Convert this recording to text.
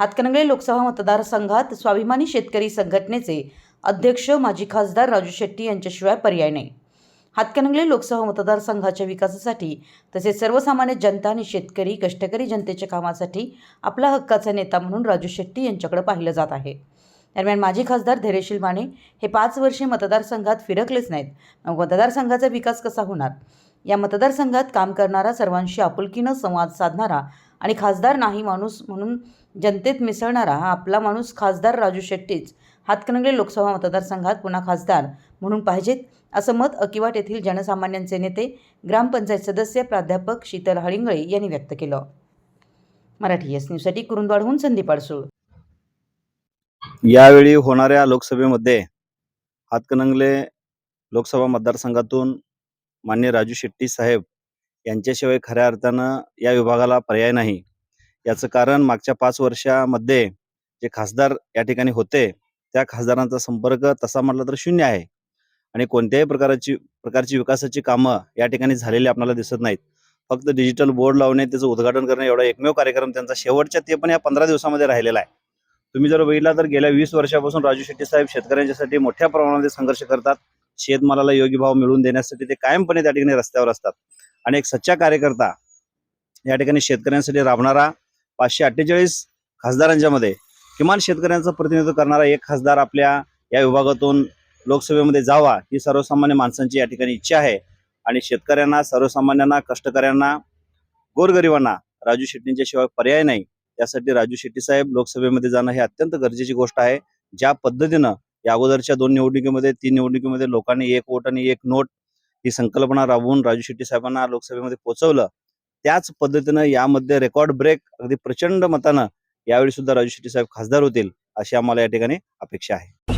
हातकणंगले लोकसभा मतदारसंघात स्वाभिमानी शेतकरी संघटनेचे अध्यक्ष माजी खासदार राजू शेट्टी यांच्याशिवाय पर्याय नाही. हातकणंगले लोकसभा मतदारसंघाच्या विकासासाठी तसेच सर्वसामान्य जनता आणि शेतकरी कष्टकरी जनतेच्या कामासाठी आपला हक्काचा नेता म्हणून राजू शेट्टी यांच्याकडे पाहिलं जात आहे. दरम्यान माजी खासदार धैर्यशील माने हे पाच वर्षे मतदारसंघात फिरकलेच नाहीत. मग मतदारसंघाचा विकास कसा होणार? या मतदारसंघात काम करणारा सर्वांशी आपुलकीनं संवाद साधणारा आणि खासदार नाही माणूस म्हणून जनतेत मिसळणारा हा आपला माणूस खासदार राजू शेट्टीच. हातकणंगले लोकसभा मतदारसंघात पुन्हा खासदार म्हणून पाहिजेत असं मत अकिवाट येथील जनसामान्यांचे नेते ग्रामपंचायत सदस्य प्राध्यापक शीतल हळिंगळे यांनी व्यक्त केलं. मराठी एस न्यूजसाठी कुरुंदवाडहून संदीप अडसूळ यावेळी होणाऱ्या लोकसभेमध्ये हातकणंगले लोकसभा मतदारसंघातून मान्य राजू शेट्टी साहेब यांच्याशिवाय खऱ्या अर्थानं या विभागाला पर्याय नाही. याचं कारण मागच्या पाच वर्षामध्ये जे खासदार या ठिकाणी होते त्या खासदारांचा संपर्क तसा म्हटला तर शून्य आहे. आणि कोणत्याही प्रकारची प्रकारची विकासाची कामं या ठिकाणी झालेली आपल्याला दिसत नाहीत. फक्त डिजिटल बोर्ड लावणे त्याचं उद्घाटन करणे एवढा एकमेव कार्यक्रम त्यांचा शेवटच्या ते पण या पंधरा दिवसामध्ये राहिलेला आहे. तुम्ही जर बघितला तर गेल्या वीस वर्षापासून राजू शेट्टी साहेब शेतकऱ्यांच्यासाठी मोठ्या प्रमाणामध्ये संघर्ष करतात. शेतमालाला योग्य भाव मिळवून देण्यासाठी ते कायमपणे त्या ठिकाणी रस्त्यावर असतात. आणि एक सच्चा कार्यकर्ता या ठिकाणी शेतकऱ्यांसाठी राबणारा पाचशे अठ्ठेचाळीस खासदारांच्या मध्ये किमान शेतकऱ्यांचं प्रतिनिधित्व करणारा एक खासदार आपल्या या विभागातून लोकसभेमध्ये जावा ही सर्वसामान्य माणसांची या ठिकाणी इच्छा आहे. आणि शेतकऱ्यांना सर्वसामान्यांना कष्टकऱ्यांना गोरगरिबांना राजू शेट्टींच्या शिवाय पर्याय नाही. त्यासाठी राजू शेट्टी साहेब लोकसभेमध्ये जाणं हे अत्यंत गरजेची गोष्ट आहे. ज्या पद्धतीनं या अगोदरच्या दोन निवडणुकीमध्ये तीन निवडणुकीमध्ये लोकांनी एक वोट आणि एक नोट ही संकल्पना राबवून राजू शेट्टी साहेबांना लोकसभेमध्ये पोहोचवलं. त्याच पद्धतीनं यामध्ये रेकॉर्ड ब्रेक अगदी प्रचंड मतानं यावेळी सुद्धा राजू शेट्टी साहेब खासदार होतील अशी आम्हाला या ठिकाणी अपेक्षा आहे.